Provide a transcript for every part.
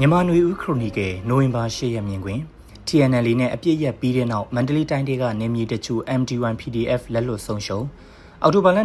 မြန်မာနွေဦးခရိုနီကယ်နိုဝင်ဘာ10ရက်မြင်တွင် TNL နဲ့အပြစ်ရက်ပြီးတဲ့နောက်မန္တလေးတိုင်းဒေကနေမြေတချို့ MD1 PDF လက်လွတ်ဆုံးရှုံးအော်တိုဘာလ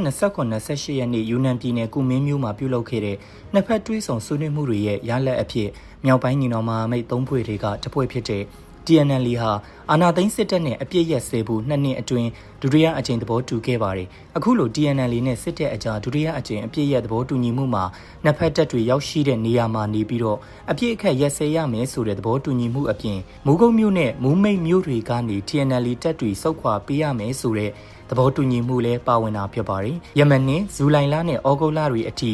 29-28ရက်နေ့ယူနန်ပြည်နယ်ကုမင်းမြို့မှာပြုလုပ်ခဲ့တဲ့နှစ်ဖက်တွဲဆောင်ဆွေးနွေးမှုတွေရဲ့ရလဒ်အဖြစ်မြောက်ပိုင်းညီနောင်မဟာမိတ်သုံးဖွဲ့တွေကတပွဲဖြစ်တဲ့ TNL ဟာအာနာသိန်းစစ်တပ်နဲ့အပြစ်ရက်စဲဖို့နှစ်နှစ်အတွင်းဒုတိယအကြိမ်သဘောတူခဲ့ပါတယ်။အခုလို TNL နဲ့စစ်တပ်အကြားဒုတိယအကြိမ်အပြစ်ရက်သဘောတူညီမှုမှာနှစ်ဖက်တပ်တွေရောက်ရှိတဲ့နေရာမှာနေပြီးတော့အပြစ်အခက်ရက်စဲရမယ်ဆိုတဲ့သဘောတူညီမှုအပြင်မူကုံမြို့နဲ့မူမိတ်မြို့တွေကနေ TNL တပ်တွေစုခွာပေးရမယ်ဆိုတဲ့သဘောတူညီမှုလည်းပါဝင်တာဖြစ်ပါတယ်။ယမန်နဲ့ဇူလိုင်လနဲ့ဩဂုတ်လတွေအထိ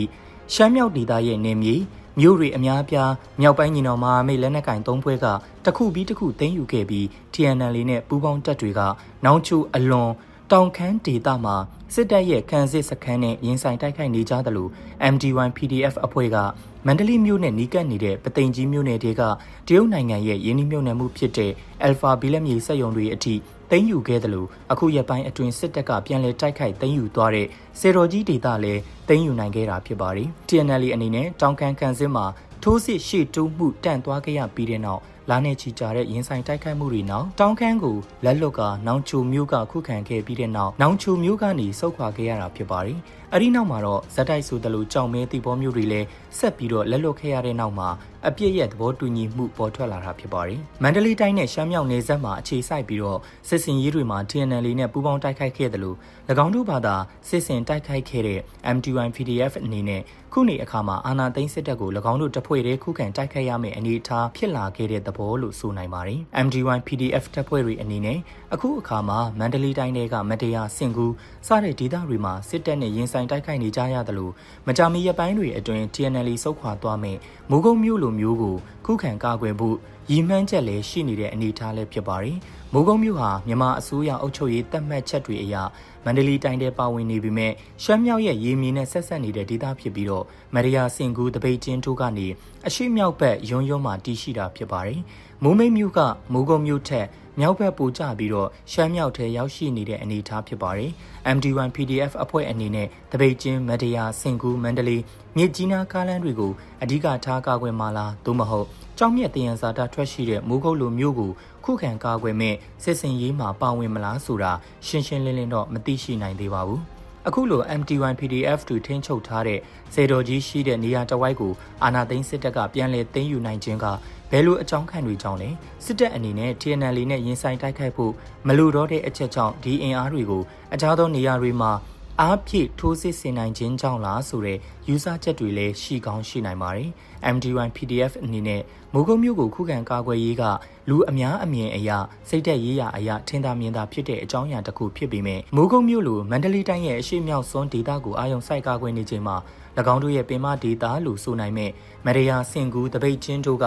ရှမ်းမြောက်ဒေသရဲ့နေမြေ မြို့တွေအများအပြားမြောက်ပိုင်းညီနောင်မဟာမိတ်လက်နက်ကင်သုံးဖွဲ့ကတခုပြီးတခုသိမ်းယူခဲ့ပြီး TNL နဲ့ပူးပေါင်းတပ်တွေကနောင်ချိုအလွန် တောင်ခမ်းဒေသမှာစစ်တပ်ရဲ့ခံစစ်စခန်းနဲ့ရင်ဆိုင်တိုက်ခိုက်နေကြသလို MD1 PDF အဖွဲ့ကမန္တလေးမြို့နဲ့နီးကပ်နေတဲ့ပသိမ်ကြီးမြို့နယ်တွေကတရုတ်နိုင်ငံရဲ့ယင်းနှိမ့်မြုံနယ်မှုဖြစ်တဲ့ Alpha ဘီလက်မြေစက်ရုံတွေအထိသိမ်းယူခဲ့တယ်လို့အခုရက်ပိုင်းအတွင်းစစ်တပ်ကပြန်လည်တိုက်ခိုက်သိမ်းယူသွားတဲ့စေတော်ကြီးဒေသလည်းသိမ်းယူနိုင်ခဲ့တာဖြစ်ပါတယ်။ TNL အနေနဲ့တောင်ကန်ကန်စစ်မှာထိုးစစ်ရှေ့တိုးမှုတန့်သွားခဲ့ရပြီးတဲ့နောက် လာနေချီကြတဲ့ရင်ဆိုင်တိုက်ခိုက်မှုတွေနောက်တောင်ခမ်းကိုလက်လွတ်ကနောင်ချိုမျိုးကခုခံခဲ့ပြီးတဲ့နောက်နောင်ချိုမျိုးကနေစုတ်ခွာခဲ့ရတာဖြစ်ပါတယ်။အဲဒီနောက်မှာတော့ဇက်တိုက်ဆိုတလူကြောင်မဲတိဘောမျိုးတွေလည်းဆက်ပြီးတော့လက်လွတ်ခဲ့ရတဲ့နောက်မှာအပြစ်ရဲ့သဘောတူညီမှုပေါ်ထွက်လာတာဖြစ်ပါတယ်။မန္တလေးတိုင်းနဲ့ရှမ်းမြောက်နယ်စပ်မှာအခြေစိုက်ပြီးတော့စစ်စင်ရေးတွေမှာ TNL နဲ့ပူးပေါင်းတိုက်ခိုက်ခဲ့တယ်လို့၎င်းတို့ဘာသာစစ်စင်တိုက်ခိုက်ခဲ့တဲ့ MT1 PDF အနေနဲ့ခုနေအခါမှာအာနာသိန်းစစ်တပ်ကို၎င်းတို့တဖွဲ့တည်းခုခံတိုက်ခိုက်ရမယ့်အနေအထားဖြစ်လာခဲ့တဲ့သဘောလို့ဆိုနိုင်ပါတယ်။ MD1 PDF တပ်ဖွဲ့တွေအနေနဲ့အခုအခါမှာမန္တလေးတိုင်းကမတရားစင်ကူစတဲ့ဒေသတွေမှာစစ်တပ်နဲ့ရင်ဆိုင်တိုက်ခိုက်နေကြရတယ်လို့မကြာမီရက်ပိုင်းတွေအတွင်း TNL စုခွာသွားမဲ့မူကုံမျိုးလိုမျိုးကိုခုခံကာကွယ်ဖို့ရည်မှန်းချက်လည်းရှိနေတဲ့အနေအထားလည်းဖြစ်ပါတယ်။မိုးကုံမြို့ဟာမြန်မာအစိုးရအုပ်ချုပ်ရေးတပ်မှတ်ချက်တွေအရ မန္တလေးတိုင်းထဲပါဝင်နေပြီးမြဲရှမ်းမြောက်ရဲ့ရေမြေနဲ့ဆက်ဆက်နေတဲ့ဒေသဖြစ်ပြီးတော့မရယာစင်ကူတပိတ်ချင်းတို့ကနေအရှိမြောက်ဘက်ရုံရုံမှာတည်ရှိတာဖြစ်ပါတယ်။မိုးမိတ်မြို့ကမိုးကုံမြို့ထက် မြောက်ဘက်ပိုကျပြီးတော့ရှမ်းမြောက်ထဲရောက်ရှိနေတဲ့အနေအထားဖြစ်ပါတယ်။ MD1 PDF အဖွဲ့အနေနဲ့တပိတ်ချင်းမဒရာစင်ကူမန္တလေးမြစ်ကြီးနားကားလမ်းတွေကိုအဓိကထားကာကွယ်မှာလားသို့မဟုတ်ကြောင်းမြက်တယံဇာတာထွက်ရှိတဲ့မိုးကုတ်လိုမျိုးကိုခုခံကာကွယ်မဲ့စစ်စင်ရေးမှာပါဝင်မလားဆိုတာရှင်းရှင်းလင်းလင်းတော့မသိရှိနိုင်သေးပါဘူး။ အခုလို MT1 PDF တူထိန်းချုပ်ထားတဲ့စေတော်ကြီးရှိတဲ့နေရာတဝိုက်ကိုအာနာသိန်းစစ်တပ်ကပြန်လည်သိမ်းယူနိုင်ခြင်းကဘယ်လိုအကြောင်းခံတွေကြောင့်လဲစစ်တပ်အနေနဲ့ TNL နဲ့ရင်ဆိုင်တိုက်ခိုက်ဖို့မလိုတော့တဲ့အချက်ကြောင့်ဒီအင်အားတွေကိုအခြားသောနေရာတွေမှာ အားဖြည့်ထိုးစစ်ဆင်နိုင်ခြင်းကြောင့်လားဆိုတဲ့ယူဆချက်တွေလည်းရှိကောင်းရှိနိုင်ပါတယ်။ MD1 PDF အနေနဲ့မိုးကုံမျိုးကိုခုခံကာကွယ်ရေးကလူအများအမြင်အရာစိတ်သက်ရေးရာအရာထင်သာမြင်သာဖြစ်တဲ့အကြောင်းအရာတစ်ခုဖြစ်ပေမဲ့မိုးကုံမျိုးလိုမန္တလေးတိုင်းရဲ့အရှိမြောက်စွန်းဒေသကိုအာရုံစိုက်ကာကွယ်နေချိန်မှာ၎င်းတို့ရဲ့ပင်မဒေသလို့ဆိုနိုင်မဲ့မရယာစင်ကူတပိတ်ချင်းတို့က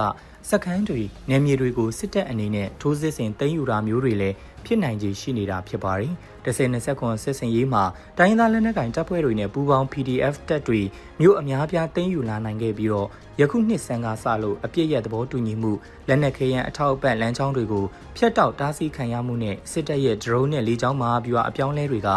စက္ကန်းတွေနယ်မြေတွေကိုစစ်တပ်အနေနဲ့ထိုးစစ်ဆင်သိမ်းယူတာမျိုးတွေလည်း ဖြစ်နိုင်ခြေရှိနေတာဖြစ်ပါတယ်။1029စစ်စင်ရေးမှာတိုင်းသားလက်နက်ကိုင်တပ်ဖွဲ့တွေနဲ့ပူးပေါင်း PDF တပ်တွေမြို့အများပြားသိမ်းယူလာနိုင်ခဲ့ပြီးတော့ယခုနှစ်ဆန်းကစလို့အပြစ်ရသဘောတူညီမှုလက်နက်ခဲယမ်းအထောက်အပံ့လမ်းကြောင်းတွေကိုဖျက်တောက်တားဆီးခံရမှုနဲ့စစ်တပ်ရဲ့ drone နဲ့လေကြောင်းမဟာဗျူဟာအပြောင်းလဲတွေက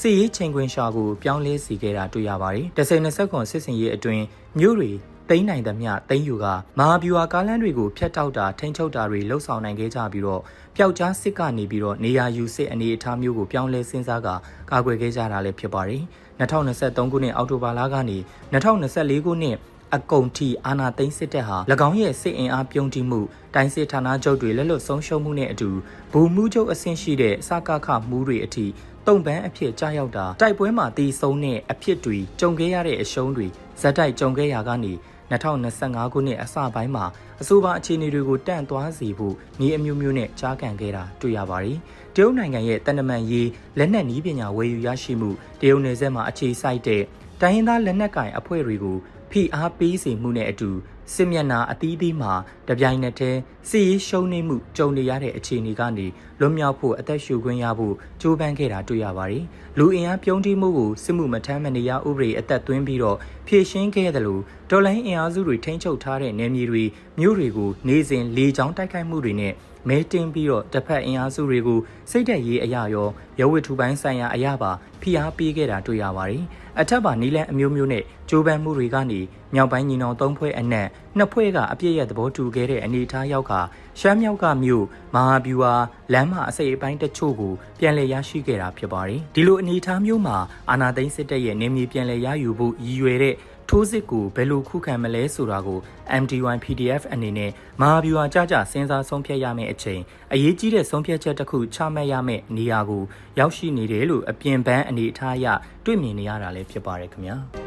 စစ်ရေးချိန်ခွင်ရှာကိုပြောင်းလဲစေခဲ့တာတွေ့ရပါတယ်။1029စစ်စင်ရေးအတွင်းမြို့တွေ သိမ်းနိုင်သမျှသိမ်းယူကမဟာဗျူဟာကားလမ်းတွေကိုဖျက်တောက်တာထိန်းချုပ်တာတွေလှုပ်ဆောင်နိုင်ခဲ့ကြပြီးတော့ပျောက်ကြားစစ်ကနေပြီးတော့နေရာယူစစ်အနေအထားမျိုးကိုပြောင်းလဲစဉ်းစားကကာကွယ်ခဲ့ကြတာလည်းဖြစ်ပါတယ်2023ခုနှစ်အောက်တိုဘာလကနေ2024ခုနှစ်အကုန်ထီအာနာသိန်းစစ်တပ်ဟာ၎င်းရဲ့စစ်အင်အားပြုံးတိမှုတိုင်းစစ်ဌာနချုပ်တွေလက်လွတ်ဆုံးရှုံးမှုနဲ့အတူဘူမှုချုပ်အဆင့်ရှိတဲ့စကခမှုတွေအထိတုံပန်းအဖြစ်ကြားရောက်တာတိုက်ပွဲမှာတီးဆုံးတဲ့အဖြစ်တွေကြုံခဲ့ရတဲ့အရှုံးတွေဇက်တိုက်ကြုံခဲ့ရကနေ 2025ခုနှစ်အစပိုင်းမှာအဆိုပါအခြေအနေတွေကိုတန့်သွားစေဖို့ဤအမျိုးမျိုးနဲ့ကြားကန်ခဲ့တာတွေ့ရပါတယ်။တရုတ်နိုင်ငံရဲ့တန်တမန်ရေးလက်နက်နည်းပညာဝယ်ယူရရှိမှုတရုတ်နယ်စပ်မှာအခြေစိုက်တဲ့တိုင်းရင်းသားလက်နက်ကင်အဖွဲ့တွေကို ဖိအားပေးစေမှုနဲ့အတူစစ်မျက်နှာအသီးသီးမှာတပြိုင်နက်တည်းစစ်ရေးရှုံးနိမှုကြုံနေရတဲ့အခြေအနေကနေလွတ်မြောက်ဖို့အသက်ရှူခွင့်ရဖို့ကြိုးပမ်းခဲ့တာတွေ့ရပါတယ်။လူအင်အားပြုံးတိမှုကိုစစ်မှုမထမ်းမနေရဥပဒေအသက်သွင်းပြီးတော့ဖြည့်ရှင်းခဲ့တယ်လို့တော်လိုင်းအင်အားစုတွေထိန်းချုပ်ထားတဲ့နယ်မြေတွေမြို့တွေကိုနေစဉ်လေကြောင်းတိုက်ခိုက်မှုတွေနဲ့ မဲတင်းပြီးတော့တစ်ဖက်အင်အားစုတွေကိုစိတ်သက်ရေးအရာရောရုပ်ဝတ္ထုပိုင်းဆိုင်ရာအရာပါဖိအားပေးခဲ့တာတွေ့ရပါတယ်။အထက်ပါနီလန်အမျိုးမျိုးနဲ့ကြိုးပမ်းမှုတွေကနေမြောက်ပိုင်းညီနောင်သုံးဖွဲ့အနက်နှစ်ဖွဲ့ကအပြည့်ရဲ့သဘောတူခဲ့တဲ့အနေအထားရောက်ကရှမ်းမြောက်ကမြို့မဟာဗျူဟာလမ်းမအစိပ်အပိုင်းတချို့ကိုပြန်လည်ရရှိခဲ့တာဖြစ်ပါတယ်။ဒီလိုအနေအထားမျိုးမှာအာနာသိန်းစစ်တပ်ရဲ့နေမြေပြန်လည်ရယူဖို့ရည်ရွယ်တဲ့ ထိုးစစ်ကိုဘယ်လိုခုခံမလဲဆိုတာကို MD1 PDF အနေနဲ့မဟာဗျူဟာကြကြစဉ်းစားဆုံးဖြတ်ရမယ့်အချိန်အရေးကြီးတဲ့ဆုံးဖြတ်ချက်တစ်ခုချမှတ်ရမယ့်နေရာကိုရောက်ရှိနေတယ်လို့အပြင်ပန်းအနေအထားအရတွေ့မြင်နေရတာလည်းဖြစ်ပါတယ်ခင်ဗျာ။